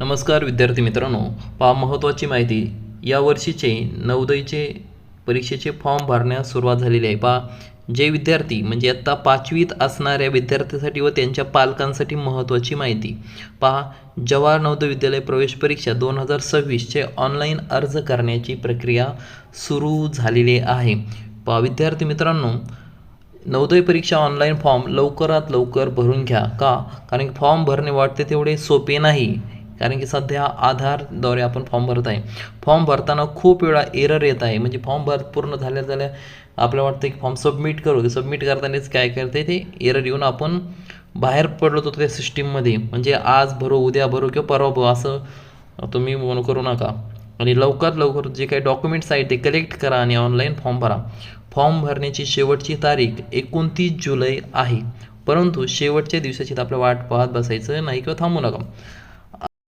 नमस्कार विद्यार्थी मित्रांनो पहा महत्त्वाची माहिती. या वर्षीचे नवोदयचे परीक्षेचे फॉर्म भरण्यास सुरुवात झालेली आहे. पहा जे विद्यार्थी म्हणजे आत्ता पाचवीत असणाऱ्या विद्यार्थ्यांसाठी व त्यांच्या पालकांसाठी महत्त्वाची माहिती. पहा जवाहर नवोदय विद्यालय प्रवेश परीक्षा दोन हजार सव्वीसचे ऑनलाईन अर्ज करण्याची प्रक्रिया सुरू झालेली आहे. पहा विद्यार्थी मित्रांनो नवोदय परीक्षा ऑनलाईन फॉर्म लवकरात लवकर भरून घ्या. का? कारण फॉर्म भरणे वाटते तेवढे सोपे नाही. कारण की सध्या आधारद्वारे आपण फॉर्म भरत आहे. फॉर्म भरताना खूप वेळा एरर येत आहे. म्हणजे फॉर्म भर पूर्ण झाल्या झाल्या आपल्याला वाटतं की फॉर्म सबमिट करू. सबमिट करतानाच काय करते ते एरर येऊन आपण बाहेर पडलो होतो त्या सिस्टीममध्ये म्हणजे आज भरू उद्या भरू किंवा परवा भरू असं तुम्ही म्हणू करू नका. आणि लवकरात लवकर जे काही डॉक्युमेंट्स आहेत ते कलेक्ट करा आणि ऑनलाईन फॉर्म भरा. फॉर्म भरण्याची शेवटची तारीख एकोणतीस जुलै आहे. परंतु शेवटच्या दिवसाची तर आपल्या वाट पाहत बसायचं नाही किंवा थांबू नका.